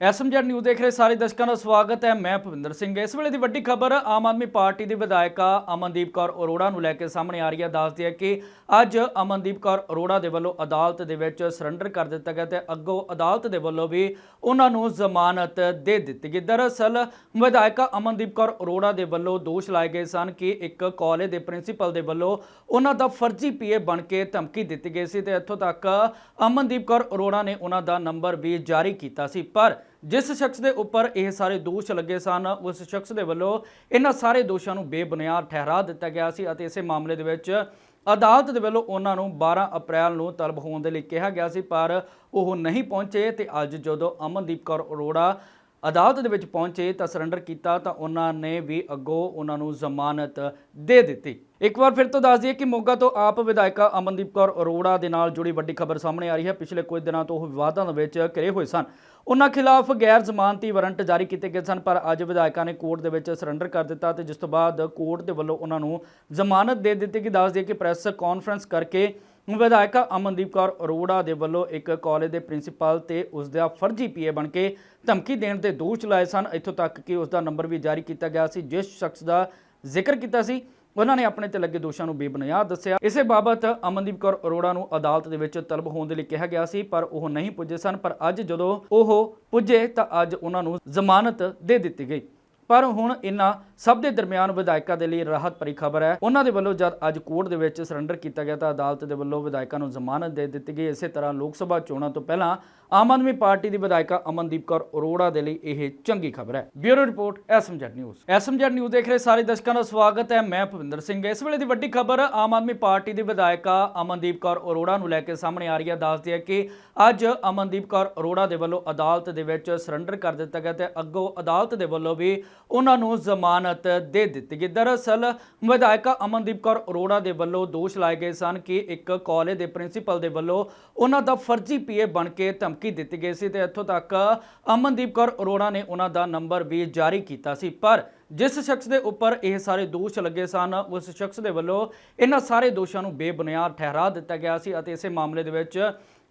SMZ news ਦੇਖ ਰਹੇ ਸਾਰੇ ਦਰਸ਼ਕਾਂ ਦਾ ਸਵਾਗਤ ਹੈ। ਮੈਂ ਭਵਿੰਦਰ ਸਿੰਘ। ਇਸ ਵੇਲੇ ਦੀ ਵੱਡੀ ਖਬਰ ਆਮ ਆਦਮੀ ਪਾਰਟੀ ਦੀ ਵਿਧਾਇਕਾ ਅਮਨਦੀਪ ਕੌਰ ਅਰੋੜਾ ਨੂੰ ਲੈ ਕੇ ਸਾਹਮਣੇ ਆ ਰਹੀ ਹੈ। ਦੱਸਦੀ ਹੈ ਕਿ ਅੱਜ ਅਮਨਦੀਪ ਕੌਰ ਅਰੋੜਾ ਦੇ ਵੱਲੋਂ ਅਦਾਲਤ ਦੇ ਵਿੱਚ ਸਰੈਂਡਰ ਕਰ ਦਿੱਤਾ ਗਿਆ ਤੇ ਅੱਗੋਂ ਅਦਾਲਤ ਦੇ ਵੱਲੋਂ ਵੀ ਉਹਨਾਂ ਨੂੰ ਜ਼ਮਾਨਤ ਦੇ ਦਿੱਤੀ ਗਈ। ਦਰਅਸਲ ਵਿਧਾਇਕਾ ਅਮਨਦੀਪ ਕੌਰ ਅਰੋੜਾ ਦੇ ਵੱਲੋਂ ਦੋਸ਼ ਲਾਏ ਗਏ ਸਨ ਕਿ ਇੱਕ ਕਾਲਜ ਦੇ ਪ੍ਰਿੰਸੀਪਲ ਦੇ ਵੱਲੋਂ ਉਹਨਾਂ ਦਾ ਫਰਜ਼ੀ ਪੀਏ ਬਣ ਕੇ ਧਮਕੀ ਦਿੱਤੀ ਗਈ ਸੀ ਤੇ ਇੱਥੋਂ ਤੱਕ ਅਮਨਦੀਪ ਕੌਰ ਅਰੋੜਾ ਨੇ ਉਹਨਾਂ ਦਾ ਨੰਬਰ ਵੀ ਜਾਰੀ ਕੀਤਾ ਸੀ। ਪਰ ਜਿਸ ਸ਼ਖਸ ਦੇ ਉੱਪਰ ਇਹ ਸਾਰੇ ਦੋਸ਼ ਲੱਗੇ ਸਨ, ਉਸ ਸ਼ਖਸ ਦੇ ਵੱਲੋਂ ਇਹਨਾਂ ਸਾਰੇ ਦੋਸ਼ਾਂ ਨੂੰ ਬੇਬੁਨਿਆਦ ਠਹਿਰਾ ਦਿੱਤਾ ਗਿਆ ਸੀ ਅਤੇ ਇਸੇ ਮਾਮਲੇ ਦੇ ਵਿੱਚ ਅਦਾਲਤ ਦੇ ਵੱਲੋਂ ਉਹਨਾਂ ਨੂੰ 12 ਅਪ੍ਰੈਲ ਨੂੰ ਤਲਬ ਹੋਣ ਦੇ ਲਈ ਕਿਹਾ ਗਿਆ ਸੀ, ਪਰ ਉਹ ਨਹੀਂ ਪਹੁੰਚੇ ਤੇ ਅੱਜ ਜਦੋਂ ਅਮਨਦੀਪ ਕੌਰ ਅਰੋੜਾ ਅਦਾਲਤ ਦੇ ਵਿੱਚ ਪਹੁੰਚੇ ਤਾਂ ਸਰੈਂਡਰ ਕੀਤਾ ਤਾਂ ਉਹਨਾਂ ਨੇ ਵੀ ਅੱਗੋਂ ਉਹਨਾਂ ਨੂੰ ਜ਼ਮਾਨਤ ਦੇ ਦਿੱਤੀ। ਇੱਕ ਵਾਰ ਫਿਰ ਤੋਂ ਦੱਸ ਦਈਏ ਕਿ ਮੋਗਾ ਤੋਂ ਆਪ ਵਿਧਾਇਕਾ ਅਮਨਦੀਪ ਕੌਰ ਅਰੋੜਾ ਦੇ ਨਾਲ ਜੁੜੀ ਵੱਡੀ ਖਬਰ ਸਾਹਮਣੇ ਆ ਰਹੀ ਹੈ। ਪਿਛਲੇ ਕੁਝ ਦਿਨਾਂ ਤੋਂ ਉਹ ਵਿਵਾਦਾਂ ਦੇ ਵਿੱਚ ਘਿਰੇ ਹੋਏ ਸਨ। ਉਹਨਾਂ ਖਿਲਾਫ ਗੈਰ ਜ਼ਮਾਨਤੀ ਵਾਰੰਟ ਜਾਰੀ ਕੀਤੇ ਗਏ ਸਨ, ਪਰ ਅੱਜ ਵਿਧਾਇਕਾਂ ਨੇ ਕੋਰਟ ਦੇ ਵਿੱਚ ਸਰੈਂਡਰ ਕਰ ਦਿੱਤਾ ਤੇ ਜਿਸ ਤੋਂ ਬਾਅਦ ਕੋਰਟ ਦੇ ਵੱਲੋਂ ਉਹਨਾਂ ਨੂੰ ਜ਼ਮਾਨਤ ਦੇ ਦਿੱਤੀ। ਕਿ ਦੱਸ ਦਈਏ ਕਿ ਪ੍ਰੈਸ ਕਾਨਫਰੰਸ ਕਰਕੇ ਵਿਧਾਇਕਾ ਅਮਨਦੀਪ ਕੌਰ ਅਰੋੜਾ ਦੇ ਵੱਲੋਂ ਇੱਕ ਕਾਲਜ ਦੇ ਪ੍ਰਿੰਸੀਪਲ ਤੇ ਉਸ ਦਾ ਫਰਜ਼ੀ ਪੀਏ ਬਣ ਕੇ ਧਮਕੀ ਦੇਣ ਦੇ ਦੋਸ਼ ਲਾਏ ਸਨ। ਇੱਥੋਂ ਤੱਕ ਕਿ ਉਸ ਦਾ ਨੰਬਰ ਵੀ ਜਾਰੀ ਕੀਤਾ ਗਿਆ ਸੀ, ਜਿਸ ਸ਼ਖਸ ਦਾ ਜ਼ਿਕਰ ਕੀਤਾ ਸੀ। ਉਹਨਾਂ ਨੇ ਆਪਣੇ ਤੇ ਲੱਗੇ ਦੋਸ਼ਾਂ ਨੂੰ ਬੇਬੁਨਿਆਦ ਦੱਸਿਆ। ਇਸੇ ਬਾਬਤ ਅਮਨਦੀਪ ਕੌਰ ਅਰੋੜਾ ਨੂੰ ਅਦਾਲਤ ਦੇ ਵਿੱਚ ਤਲਬ ਹੋਣ ਦੇ ਲਈ ਕਿਹਾ ਗਿਆ ਸੀ, ਪਰ ਉਹ ਨਹੀਂ ਪੁੱਜੇ ਸਨ। ਪਰ ਅੱਜ ਜਦੋਂ ਉਹ ਪੁੱਜੇ ਤਾਂ ਅੱਜ ਉਹਨਾਂ ਨੂੰ ਜ਼ਮਾਨਤ ਦੇ ਦਿੱਤੀ ਗਈ। ਪਰ ਹੁਣ ਇਹਨਾਂ ਸਭ ਦੇ ਦਰਮਿਆਨ ਵਿਧਾਇਕਾਂ ਦੇ ਲਈ ਰਾਹਤ ਭਰੀ ਖਬਰ ਹੈ। ਉਹਨਾਂ ਦੇ ਵੱਲੋਂ ਜਦ ਅੱਜ ਕੋਰਟ ਦੇ ਵਿੱਚ ਸਰੈਂਡਰ ਕੀਤਾ ਗਿਆ ਤਾਂ ਅਦਾਲਤ ਦੇ ਵੱਲੋਂ ਵਿਧਾਇਕਾਂ ਨੂੰ ਜ਼ਮਾਨਤ ਦੇ ਦਿੱਤੀ ਗਈ। ਇਸੇ ਤਰ੍ਹਾਂ ਲੋਕ ਸਭਾ ਚੋਣਾਂ ਤੋਂ ਪਹਿਲਾਂ ਆਮ ਆਦਮੀ ਪਾਰਟੀ ਦੀ ਵਿਧਾਇਕਾ ਅਮਨਦੀਪ ਕੌਰ ਅਰੋੜਾ ਦੇ ਲਈ ਇਹ ਚੰਗੀ ਖਬਰ ਹੈ। Bureau report, SMZ news. SMZ news ਦੇਖ ਰਹੇ ਸਾਰੇ ਦਰਸ਼ਕਾਂ ਦਾ ਸਵਾਗਤ ਹੈ। ਮੈਂ ਭਵਿੰਦਰ ਸਿੰਘ। ਇਸ ਵੇਲੇ ਦੀ ਵੱਡੀ ਖਬਰ ਆਮ ਆਦਮੀ ਪਾਰਟੀ ਦੀ ਵਿਧਾਇਕਾ ਅਮਨਦੀਪ ਕੌਰ ਅਰੋੜਾ ਨੂੰ ਲੈ ਕੇ ਸਾਹਮਣੇ ਆ ਰਹੀ ਹੈ। ਦੱਸਦੀ ਹੈ ਕਿ ਅੱਜ ਅਮਨਦੀਪ ਕੌਰ ਅਰੋੜਾ ਦੇ ਵੱਲੋਂ ਅਦਾਲਤ ਦੇ ਵਿੱਚ ਸਰੈਂਡਰ ਕਰ ਦਿੱਤਾ ਗਿਆ ਤੇ ਅੱਗੋਂ ਅਦਾਲਤ ਦੇ ਵੱਲੋਂ ਵੀ ਉਹਨਾਂ ਨੂੰ ਜ਼ਮਾਨਤ ਦੇ ਦਿੱਤੀ ਗਈ। ਦਰਅਸਲ, ਵਿਧਾਇਕਾ ਅਮਨਦੀਪ ਕੌਰ ਅਰੋੜਾ ਦੇ ਵੱਲੋਂ ਦੋਸ਼ ਲਾਏ ਗਏ ਸਨ ਕਿ ਇੱਕ ਕਾਲਜ ਦੇ ਪ੍ਰਿੰਸੀਪਲ ਦੇ ਵੱਲੋਂ ਉਹਨਾਂ ਦਾ ਫਰਜ਼ੀ ਪੀਏ ਬਣ ਕੇ ਧਮਕੀ ਦਿੱਤੀ ਗਈ ਸੀ ਤੇ ਇੱਥੋਂ ਤੱਕ ਅਮਨਦੀਪ ਕੌਰ ਅਰੋੜਾ ਨੇ ਉਹਨਾਂ ਦਾ ਨੰਬਰ ਵੀ ਜਾਰੀ ਕੀਤਾ ਸੀ। ਪਰ ਜਿਸ ਸ਼ਖਸ ਦੇ ਉੱਪਰ ਇਹ ਸਾਰੇ ਦੋਸ਼ ਲੱਗੇ ਸਨ, ਉਸ ਸ਼ਖਸ ਦੇ ਵੱਲੋਂ ਇਹਨਾਂ ਸਾਰੇ ਦੋਸ਼ਾਂ ਨੂੰ ਬੇਬੁਨਿਆਦ ਠਹਿਰਾ ਦਿੱਤਾ ਗਿਆ ਸੀ ਅਤੇ ਇਸੇ ਮਾਮਲੇ ਦੇ ਵਿੱਚ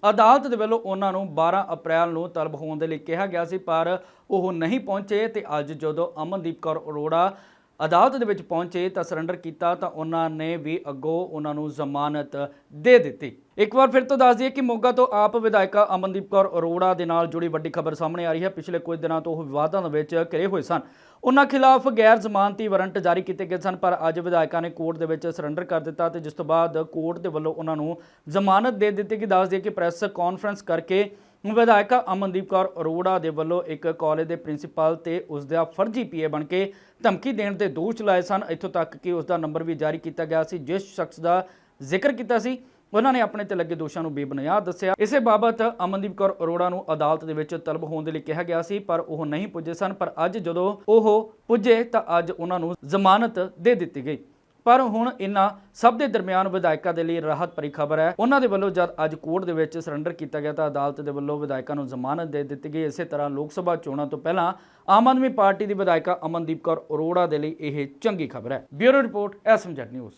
ਅਦਾਲਤ ਦੇ ਵੱਲੋਂ ਉਹਨਾਂ ਨੂੰ 12 ਅਪ੍ਰੈਲ ਨੂੰ ਤਲਬ ਹੋਣ ਦੇ ਲਈ ਕਿਹਾ ਗਿਆ ਸੀ, ਪਰ ਉਹ ਨਹੀਂ ਪਹੁੰਚੇ ਤੇ ਅੱਜ ਜਦੋਂ ਅਮਨਦੀਪ ਕੌਰ ਅਰੋੜਾ ਅਦਾਲਤ ਦੇ ਵਿੱਚ ਪਹੁੰਚੇ ਤਾਂ ਸਰੈਂਡਰ ਕੀਤਾ ਤਾਂ ਉਹਨਾਂ ਨੇ ਵੀ ਅੱਗੋਂ ਉਹਨਾਂ ਨੂੰ ਜ਼ਮਾਨਤ ਦੇ ਦਿੱਤੀ। ਇੱਕ ਵਾਰ ਫਿਰ ਤੋਂ ਦੱਸ ਦਈਏ ਕਿ ਮੋਗਾ ਤੋਂ ਆਪ ਵਿਧਾਇਕਾ ਅਮਨਦੀਪ ਕੌਰ ਅਰੋੜਾ ਦੇ ਨਾਲ ਜੁੜੀ ਵੱਡੀ ਖਬਰ ਸਾਹਮਣੇ ਆ ਰਹੀ ਹੈ। ਪਿਛਲੇ ਕੁਝ ਦਿਨਾਂ ਤੋਂ ਉਹ ਵਿਵਾਦਾਂ ਦੇ ਵਿੱਚ ਘਿਰੇ ਹੋਏ ਸਨ। ਉਹਨਾਂ ਖਿਲਾਫ ਗੈਰ ਜ਼ਮਾਨਤੀ ਵਾਰੰਟ ਜਾਰੀ ਕੀਤੇ ਗਏ ਸਨ, ਪਰ ਅੱਜ ਵਿਧਾਇਕਾਂ ਨੇ ਕੋਰਟ ਦੇ ਵਿੱਚ ਸਰੈਂਡਰ ਕਰ ਦਿੱਤਾ ਤੇ ਜਿਸ ਤੋਂ ਬਾਅਦ ਕੋਰਟ ਦੇ ਵੱਲੋਂ ਉਹਨਾਂ ਨੂੰ ਜ਼ਮਾਨਤ ਦੇ ਦਿੱਤੀ। ਕਿ ਦੱਸ ਦਈਏ ਕਿ ਪ੍ਰੈਸ ਕਾਨਫਰੰਸ ਕਰਕੇ ਵਿਧਾਇਕਾ ਅਮਨਦੀਪ ਕੌਰ ਅਰੋੜਾ ਦੇ ਵੱਲੋਂ ਇੱਕ ਕਾਲਜ ਦੇ ਪ੍ਰਿੰਸੀਪਲ ਤੇ ਉਸ ਦਾ ਫਰਜ਼ੀ ਪੀਏ ਬਣ ਕੇ ਧਮਕੀ ਦੇਣ ਦੇ ਦੋਸ਼ ਲਾਏ ਸਨ। ਇੱਥੋਂ ਤੱਕ ਕਿ ਉਸ ਦਾ ਨੰਬਰ ਵੀ ਜਾਰੀ ਕੀਤਾ ਗਿਆ ਸੀ, ਜਿਸ ਸ਼ਖਸ ਦਾ ਜ਼ਿਕਰ ਕੀਤਾ ਸੀ। ਉਹਨਾਂ ਨੇ ਆਪਣੇ ਤੇ ਲੱਗੇ ਦੋਸ਼ਾਂ ਨੂੰ ਬੇਬੁਨਿਆਦ ਦੱਸਿਆ। ਇਸੇ ਬਾਬਤ ਅਮਨਦੀਪ ਕੌਰ ਅਰੋੜਾ ਨੂੰ ਅਦਾਲਤ ਦੇ ਵਿੱਚ ਤਲਬ ਹੋਣ ਦੇ ਲਈ ਕਿਹਾ ਗਿਆ ਸੀ, ਪਰ ਉਹ ਨਹੀਂ ਪੁੱਜੇ ਸਨ। ਪਰ ਅੱਜ ਜਦੋਂ ਉਹ ਪੁੱਜੇ ਤਾਂ ਅੱਜ ਉਹਨਾਂ ਨੂੰ ਜ਼ਮਾਨਤ ਦੇ ਦਿੱਤੀ ਗਈ। ਪਰ ਹੁਣ ਇਹਨਾਂ ਸਭ ਦੇ ਦਰਮਿਆਨ ਵਿਧਾਇਕਾਂ ਦੇ ਲਈ ਰਾਹਤ ਭਰੀ ਖਬਰ ਹੈ। ਉਹਨਾਂ ਦੇ ਵੱਲੋਂ ਜਦ ਅੱਜ ਕੋਰਟ ਦੇ ਵਿੱਚ ਸਰੈਂਡਰ ਕੀਤਾ ਗਿਆ ਤਾਂ ਅਦਾਲਤ ਦੇ ਵੱਲੋਂ ਵਿਧਾਇਕਾਂ ਨੂੰ ਜ਼ਮਾਨਤ ਦੇ ਦਿੱਤੀ ਗਈ। ਇਸੇ ਤਰ੍ਹਾਂ ਲੋਕ ਸਭਾ ਚੋਣਾਂ ਤੋਂ ਪਹਿਲਾਂ ਆਮ ਆਦਮੀ ਪਾਰਟੀ ਦੀ ਵਿਧਾਇਕਾ ਅਮਨਦੀਪ ਕੌਰ ਅਰੋੜਾ ਦੇ ਲਈ ਇਹ ਚੰਗੀ ਖਬਰ ਹੈ। Bureau report SMZ news.